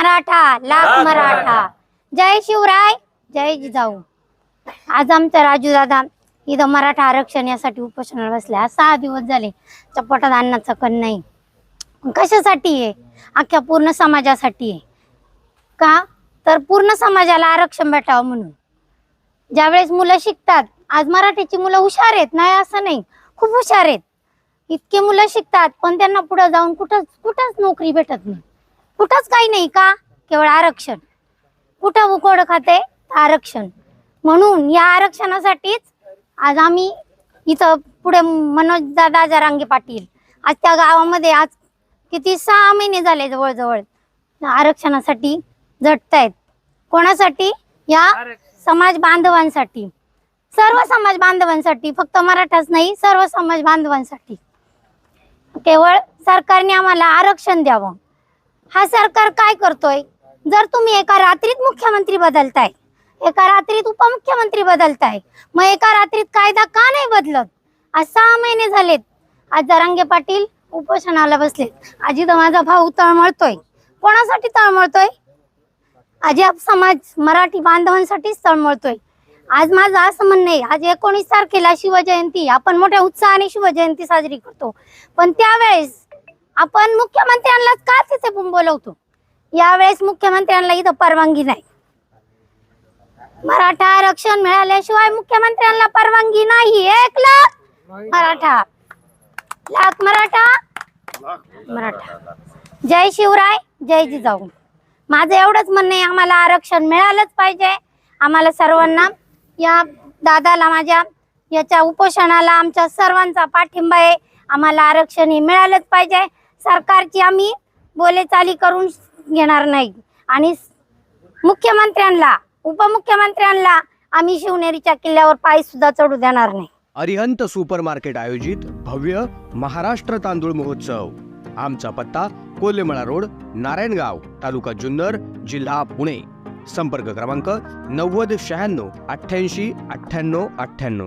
मराठा लाख मराठा. जय शिवराय जय जिजाऊ. आज आमचा राजू दादा इथं मराठा आरक्षण यासाठी उपोषणाला बसले. आज सहा दिवस झाले. चपाटात अन्नाचं कण नाही. कशासाठी आहे? अख्ख्या पूर्ण समाजासाठी आहे. का? तर पूर्ण समाजाला आरक्षण भेटावं म्हणून. ज्यावेळेस मुलं शिकतात आज मराठीची मुलं हुशार आहेत. नाही असं नाही. खूप हुशार आहेत. इतके मुलं शिकतात पण त्यांना पुढे जाऊन कुठंच कुठंच नोकरी भेटत नाही. कुठंच काही नाही का? केवळ आरक्षण. कुठं उकोड खाते? आरक्षण. म्हणून या आरक्षणासाठीच आज आम्ही इथं पुढे मनोज दादा जरांगे पाटील आज त्या गावामध्ये आज किती सहा महिने झाले जवळजवळ आरक्षणासाठी झटतायत. कोणासाठी? या समाज बांधवांसाठी. सर्व समाज बांधवांसाठी फक्त मराठाच नाही सर्व समाज बांधवांसाठी. केवळ सरकारने आम्हाला आरक्षण द्यावं. हा सरकार काय करतोय? जर तुम्ही एका रात्रीत मुख्यमंत्री बदलताय एका रात्रीत उपमुख्यमंत्री बदलताय मग एका रात्रीत कायदा का नाही बदलत? आज सहा महिने झालेत. आज जरांगे पाटील उपोषणाला बसलेत. आजी तर माझा भाऊ तळमळतोय. कोणासाठी तळमळतोय? आजी आप समाज मराठी बांधवांसाठीच तळमळतोय. आज माझं असं म्हणणं आहे आज एकोणीस तारखेला शिवजयंती आपण मोठ्या उत्साहाने शिवजयंती साजरी करतो. पण त्यावेळेस आपण मुख्यमंत्र्यांनाच का तिथे बोलवतो यावेळेस मुख्यमंत्र्यांना इथं परवानगी नाही. मराठा आरक्षण मिळाल्याशिवाय मुख्यमंत्र्यांना परवानगी नाही एक लाख मराठा. लाख मराठा. मराठा. जय शिवराय जय जिजाऊ. माझं एवढंच म्हणणं आहे आम्हाला आरक्षण मिळालंच पाहिजे. आम्हाला सर्वांना या दादाला माझ्या याच्या उपोषणाला आमच्या सर्वांचा पाठिंबा आहे. आम्हाला आरक्षण हे मिळालंच पाहिजे. सरकारची आम्ही बोलेचाली करून घेणार नाही. आणि मुख्यमंत्र्यांना उपमुख्यमंत्र्यांना आम्ही शिवनेरीच्या किल्ल्यावर पाय सुद्धा चढू देणार नाही. अरिहंत सुपर मार्केट आयोजित भव्य महाराष्ट्र तांदूळ महोत्सव. आमचा पत्ता कोल्हेमळा रोड नारायणगाव तालुका जुन्नर जिल्हा पुणे. संपर्क क्रमांक नव्वद शहाण्णव अठ्ठ्याऐंशी अठ्ठ्याण्णव अठ्ठ्याण्णव.